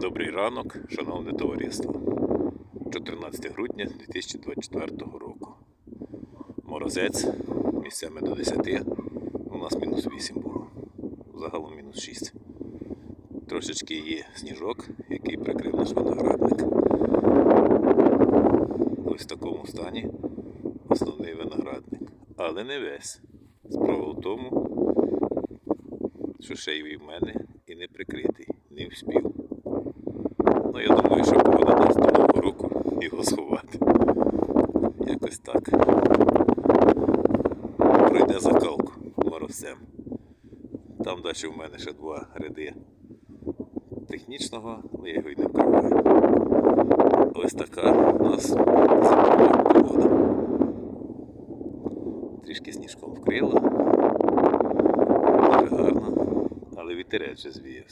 Добрий ранок, шановне товариство. 14 грудня 2024 року. Морозець місцями до 10, у нас мінус 8 було. Загалом мінус 6. Трошечки є сніжок, який прикрив наш виноградник. Ось в такому стані основний виноградник. Але не весь. Справа в тому, що ще в мене і не прикритий, не вспів. Ну, я думаю, що погода дасть до нового року його сховати. Якось так. Пройде закалку морозцем. Там далі в мене ще два ряди технічного, але я його й не вкриваю. Ось така у нас погода. Трішки сніжком вкрила. Дуже гарно, але вітерець вже звіявся.